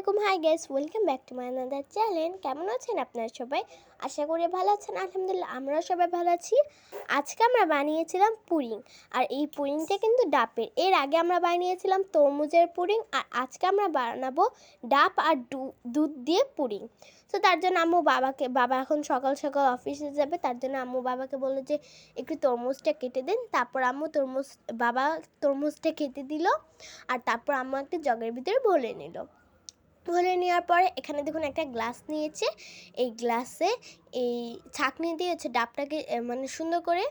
আলাইকুম। Hi guys welcome back to my another channel কেমন আছেন আপনারা সবাই? আশা করি ভালো আছেন। আলহামদুলিল্লাহ, আমরাও সবাই ভালো আছি। আজকে আমরা বানিয়েছিলাম পুডিং আর এই পুডিংটা কিন্তু ডাবের এর আগে আমরা বানিয়েছিলাম তরমুজের পুডিং আর আজকে আমরা বানাবো ডাব আর দুধ দিয়ে পুডিং তো তার জন্য আম্মু বাবাকে, বাবা এখন সকাল সকাল অফিসে যাবে। তার জন্য আম্মু বাবাকে বলল যে, একটু তরমুজটা কেটে দিন। তারপর আম্মু তরমুজ, বাবা তরমুজটা কেটে দিল। আর তারপর আম্মু একটা জগের ভিতরে ভরে নিল। ভরে নেওয়ার পরে এখানে দেখুন একটা গ্লাস নিয়েছে। এই গ্লাসে এই ছাঁকনি দিয়ে হচ্ছে ডাবটাকে মানে সুন্দর করে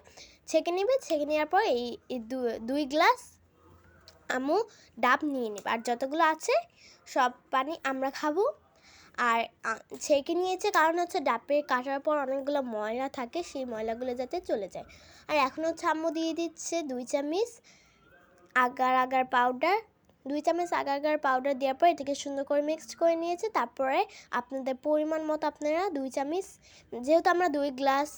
ছেঁকে নেবে। ছেঁকে নেওয়ার পর এই দুই গ্লাস আমু ডাব নিয়ে নেবে। আর যতগুলো আছে সব পানি আমরা খাব। আর ছেঁকে নিয়েছে কারণ হচ্ছে ডাবে কাটার পর অনেকগুলো ময়লা থাকে, সেই ময়লাগুলো যাতে চলে যায়। আর এখন হচ্ছে আম্মু দিয়ে দিচ্ছে দুই চামচ আগার আগার পাউডার দুই চামচ আগার আগার পাউডার দেওয়ার পর এটাকে সুন্দর করে মিক্সড করে নিয়েছে। তারপরে আপনাদের পরিমাণ মতো আপনারা দুই চামচ, যেহেতু আমরা দুই গ্লাস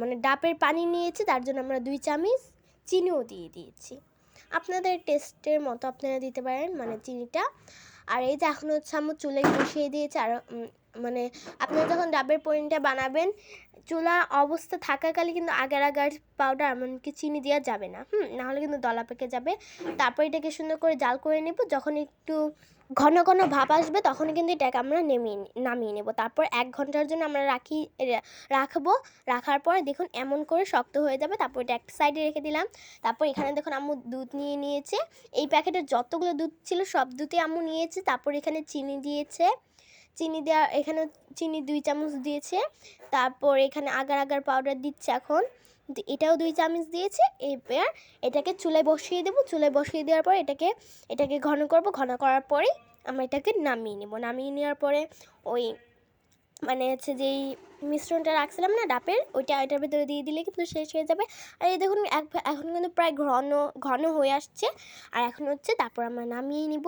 মানে ডাবের পানি নিয়েছি, তার জন্য আমরা দুই চামচ চিনিও দিয়ে দিয়েছি। আপনাদের টেস্টের মতো আপনারা দিতে পারেন মানে চিনিটা। আর এই যে এখন হচ্ছে আম্মু চুলে বসিয়ে দিয়েছে, আর মানে আপনি যখন ডাবের পনিরটা বানাবেন, চুলা অবস্থা থাকাকালে কিন্তু আগার আগার পাউডার এমনকি চিনি দেওয়া যাবে না। হুম, নাহলে কিন্তু দলা পেকে যাবে। তারপর এটাকে সুন্দর করে জাল করে নেব। যখন একটু ঘন ঘন ভাব আসবে তখন কিন্তু এটাকে আমরা নেমিয়ে নামিয়ে নেব। তারপর এক ঘণ্টার জন্য আমরা রাখি রাখব। রাখার পর দেখুন এমন করে শক্ত হয়ে যাবে। তারপর এটা একটা সাইডে রেখে দিলাম। তারপর এখানে দেখুন আম্মু দুধ নিয়ে নিয়েছে। এই প্যাকেটে যতগুলো দুধ ছিল, সব দুধই আম্মু নিয়েছে। তারপর এখানে চিনি দিয়েছে। চিনি দেওয়া এখানে চিনি দুই চামচ দিয়েছে। তারপর এখানে আগার আগার পাউডার দিচ্ছে এখন। এটাও দুই চামচ দিয়েছে। এবার এটাকে চুলায় বসিয়ে দেবো। চুলায় বসিয়ে দেওয়ার পর এটাকে এটাকে ঘন করব। ঘন করার পরে আমরা এটাকে নামিয়ে নেব। নামিয়ে নেওয়ার পরে ওই মানে হচ্ছে যেই মিশ্রণটা রাখছিলাম না ডাবের ওইটা ওইটার ভিতরে দিয়ে দিলে কিন্তু শেষ হয়ে যাবে। আর এই দেখুন এখন কিন্তু প্রায় ঘন ঘন হয়ে আসছে। আর এখন হচ্ছে তারপর আমরা নামিয়ে নিব।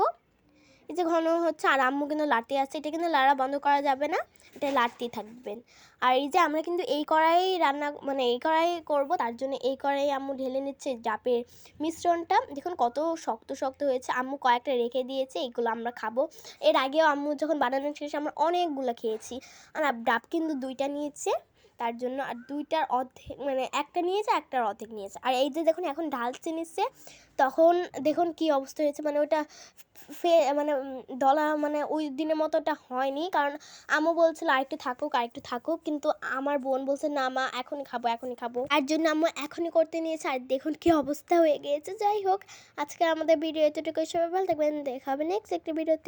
এই যে ঘন হচ্ছে, আর আম্মু কিন্তু লাটে আছে, এটা কিন্তু লাড়া বন্ধ করা যাবে না, এটা লাটতেই থাকবেন আর এই যে আমরা কিন্তু এই কড়াই রান্না মানে এই কড়াই করব, তার জন্য এই কড়াই আম্মু ঢেলে নিচ্ছে ডাবের মিশ্রণটা। দেখুন কত শক্ত শক্ত হয়েছে, আম্মু কয়েকটা রেখে দিয়েছে, এইগুলো আমরা খাব। এর আগেও আম্মু যখন বানানো শেষ আমরা অনেকগুলো খেয়েছি, আর ডাব কিন্তু দুইটা নিয়েছে। তার জন্য আর দুইটার অর্ধেক মানে একটা নিয়েছে, একটার অর্ধেক নিয়েছে। আর এই যে দেখুন, এখন ঢালছে নিচ্ছে তখন দেখুন কি অবস্থা হয়েছে। মানে ওটা ফে মানে দলা মানে ওই দিনের মতো ওটা হয়নি। কারণ আমও বলছিল, আরেকটু থাকুক আরেকটু থাকুক। কিন্তু আমার বোন বলছে, না মা, এখনই খাব এখনই খাব। আর জন্য আম্মু এখনই করতে নিয়েছে। আর দেখুন কি অবস্থা হয়ে গিয়েছে। যাই হোক, আজকে আমাদের ভিডিও এতটুকু সবাই ভালো থাকবেন। দেখা হবে নেক্সট একটি ভিডিওতে।